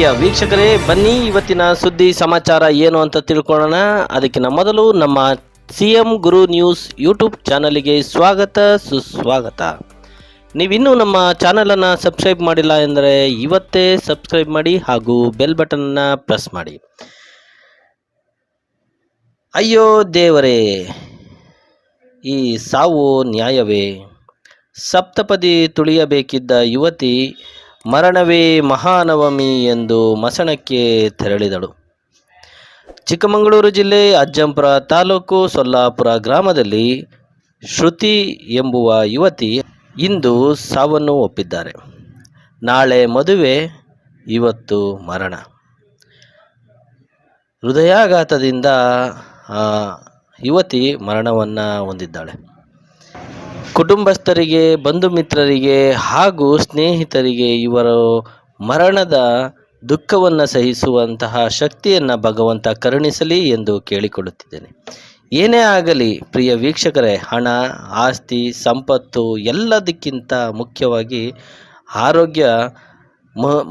ಪ್ರಿಯ ವೀಕ್ಷಕರೇ, ಬನ್ನಿ ಇವತ್ತಿನ ಸುದ್ದಿ ಸಮಾಚಾರ ಏನು ಅಂತ ತಿಳ್ಕೊಳ್ಳೋಣ. ಅದಕ್ಕಿಂತ ಮೊದಲು ನಮ್ಮ C M Guru news YouTube ಚಾನಲಿಗೆ ಸ್ವಾಗತ, ಸುಸ್ವಾಗತ. ನೀವಿನ್ನೂ ನಮ್ಮ ಚಾನಲನ್ನು ಸಬ್ಸ್ಕ್ರೈಬ್ ಮಾಡಿಲ್ಲ ಎಂದರೆ ಇವತ್ತೇ ಸಬ್ಸ್ಕ್ರೈಬ್ ಮಾಡಿ ಹಾಗೂ ಬೆಲ್ ಬಟನ್ನ ಪ್ರೆಸ್ ಮಾಡಿ. ಅಯ್ಯೋ ದೇವರೇ, ಈ ಸಾವು ನ್ಯಾಯವೇ? ಸಪ್ತಪದಿ ತುಳಿಯಬೇಕಿದ್ದ ಯುವತಿ ಮರಣವೇ ಮಹಾನವಮಿ ಎಂದು ಮಸಣಕ್ಕೆ ತೆರಳಿದಳು. ಚಿಕ್ಕಮಗಳೂರು ಜಿಲ್ಲೆ ಅಜ್ಜಂಪುರ ತಾಲೂಕು ಸೊಲ್ಲಾಪುರ ಗ್ರಾಮದಲ್ಲಿ ಶ್ರುತಿ ಎಂಬುವ ಯುವತಿ ಇಂದು ಸಾವನ್ನು ಒಪ್ಪಿದ್ದಾರೆ. ನಾಳೆ ಮದುವೆ, ಇವತ್ತು ಮರಣ. ಹೃದಯಾಘಾತದಿಂದ ಯುವತಿ ಮರಣವನ್ನು ಹೊಂದಿದ್ದಾಳೆ. ಕುಟುಂಬಸ್ಥರಿಗೆ, ಬಂಧು ಮಿತ್ರರಿಗೆ ಹಾಗೂ ಸ್ನೇಹಿತರಿಗೆ ಇವರು ಮರಣದ ದುಃಖವನ್ನು ಸಹಿಸುವಂತಹ ಶಕ್ತಿಯನ್ನು ಭಗವಂತ ಕರುಣಿಸಲಿ ಎಂದು ಕೇಳಿಕೊಳ್ಳುತ್ತಿದ್ದೇನೆ. ಏನೇ ಆಗಲಿ ಪ್ರಿಯ ವೀಕ್ಷಕರೇ, ಹಣ, ಆಸ್ತಿ, ಸಂಪತ್ತು ಎಲ್ಲದಕ್ಕಿಂತ ಮುಖ್ಯವಾಗಿ ಆರೋಗ್ಯ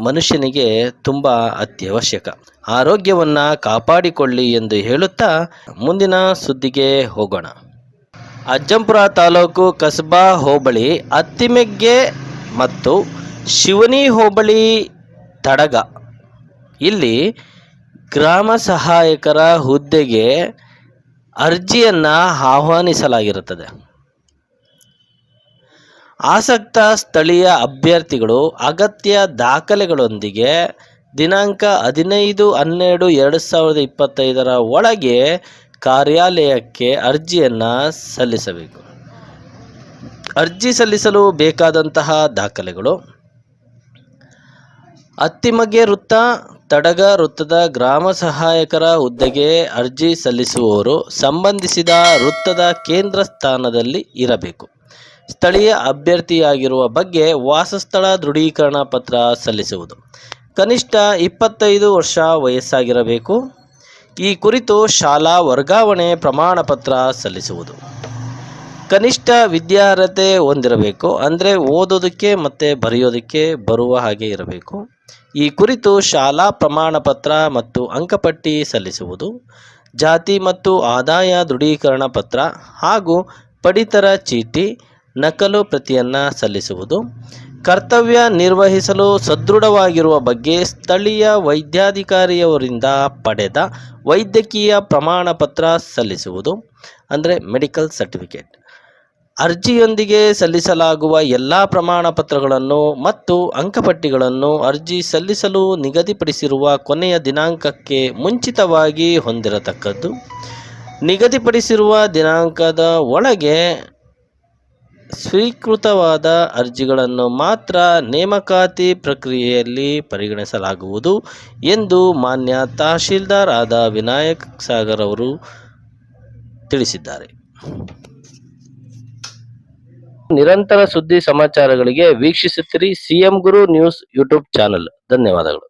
ಮನುಷ್ಯನಿಗೆ ತುಂಬ ಅತ್ಯವಶ್ಯಕ. ಆರೋಗ್ಯವನ್ನು ಕಾಪಾಡಿಕೊಳ್ಳಿ ಎಂದು ಹೇಳುತ್ತಾ ಮುಂದಿನ ಸುದ್ದಿಗೆ ಹೋಗೋಣ. ಅಜ್ಜಂಪುರ ತಾಲೂಕು ಕಸಬಾ ಹೋಬಳಿ ಅತ್ತಿಮೆಗ್ಗೆ ಮತ್ತು ಶಿವನಿ ಹೋಬಳಿ ತಡಗ. ಇಲ್ಲಿ ಗ್ರಾಮ ಸಹಾಯಕರ ಹುದ್ದೆಗೆ ಅರ್ಜಿಯನ್ನು ಆಹ್ವಾನಿಸಲಾಗಿರುತ್ತದೆ. ಆಸಕ್ತ ಸ್ಥಳೀಯ ಅಭ್ಯರ್ಥಿಗಳು ಅಗತ್ಯ ದಾಖಲೆಗಳೊಂದಿಗೆ ದಿನಾಂಕ ಹದಿನೈದು ಹನ್ನೆರಡು ಎರಡು ಸಾವಿರದ ಇಪ್ಪತ್ತೈದರ ಒಳಗೆ ಕಾರ್ಯಾಲಯಕ್ಕೆ ಅರ್ಜಿಯನ್ನು ಸಲ್ಲಿಸಬೇಕು. ಅರ್ಜಿ ಸಲ್ಲಿಸಲು ಬೇಕಾದಂತಹ ದಾಖಲೆಗಳು. ಅತ್ತಿಮಗೆ ವೃತ್ತ, ತಡಗ ವೃತ್ತದ ಗ್ರಾಮ ಸಹಾಯಕರ ಹುದ್ದೆಗೆ ಅರ್ಜಿ ಸಲ್ಲಿಸುವವರು ಸಂಬಂಧಿಸಿದ ವೃತ್ತದ ಕೇಂದ್ರ ಸ್ಥಾನದಲ್ಲಿ ಇರಬೇಕು. ಸ್ಥಳೀಯ ಅಭ್ಯರ್ಥಿಯಾಗಿರುವ ಬಗ್ಗೆ ವಾಸಸ್ಥಳ ದೃಢೀಕರಣ ಪತ್ರ ಸಲ್ಲಿಸುವುದು. ಕನಿಷ್ಠ ಇಪ್ಪತ್ತೈದು ವರ್ಷ ವಯಸ್ಸಾಗಿರಬೇಕು. ಈ ಕುರಿತು ಶಾಲಾ ವರ್ಗಾವಣೆ ಪ್ರಮಾಣ ಪತ್ರ ಸಲ್ಲಿಸುವುದು. ಕನಿಷ್ಠ ವಿದ್ಯಾರ್ಹತೆ ಹೊಂದಿರಬೇಕು, ಅಂದರೆ ಓದೋದಕ್ಕೆ ಮತ್ತು ಬರೆಯೋದಕ್ಕೆ ಬರುವ ಹಾಗೆ ಇರಬೇಕು. ಈ ಕುರಿತು ಶಾಲಾ ಪ್ರಮಾಣ ಪತ್ರ ಮತ್ತು ಅಂಕಪಟ್ಟಿ ಸಲ್ಲಿಸುವುದು, ಜಾತಿ ಮತ್ತು ಆದಾಯ ದೃಢೀಕರಣ ಪತ್ರ ಹಾಗೂ ಪಡಿತರ ಚೀಟಿ, ನಕಲು ಪ್ರತಿಯನ್ನು ಸಲ್ಲಿಸುವುದು ಕರ್ತವ್ಯ ನಿರ್ವಹಿಸಲು ಸದೃಢವಾಗಿರುವ ಬಗ್ಗೆ ಸ್ಥಳೀಯ ವೈದ್ಯಾಧಿಕಾರಿಯವರಿಂದ ಪಡೆದ ವೈದ್ಯಕೀಯ ಪ್ರಮಾಣ ಪತ್ರ ಸಲ್ಲಿಸುವುದು, ಅಂದರೆ ಮೆಡಿಕಲ್ ಸರ್ಟಿಫಿಕೇಟ್. ಅರ್ಜಿಯೊಂದಿಗೆ ಸಲ್ಲಿಸಲಾಗುವ ಎಲ್ಲ ಪ್ರಮಾಣ ಪತ್ರಗಳನ್ನು ಮತ್ತು ಅಂಕಪಟ್ಟಿಗಳನ್ನು ಅರ್ಜಿ ಸಲ್ಲಿಸಲು ನಿಗದಿಪಡಿಸಿರುವ ಕೊನೆಯ ದಿನಾಂಕಕ್ಕೆ ಮುಂಚಿತವಾಗಿ ಹೊಂದಿರತಕ್ಕದ್ದು. ನಿಗದಿಪಡಿಸಿರುವ ದಿನಾಂಕದ ಒಳಗೆ ಸ್ವೀಕೃತವಾದ ಅರ್ಜಿಗಳನ್ನು ಮಾತ್ರ ನೇಮಕಾತಿ ಪ್ರಕ್ರಿಯೆಯಲ್ಲಿ ಪರಿಗಣಿಸಲಾಗುವುದು ಎಂದು ಮಾನ್ಯ ತಹಶೀಲ್ದಾರ್ ಆದ ವಿನಾಯಕ್ ಸಾಗರ್ ಅವರು ತಿಳಿಸಿದ್ದಾರೆ. ನಿರಂತರ ಸುದ್ದಿ ಸಮಾಚಾರಗಳಿಗೆ ವೀಕ್ಷಿಸುತ್ತಿರಿ CM Guru news YouTube channel. ಧನ್ಯವಾದಗಳು.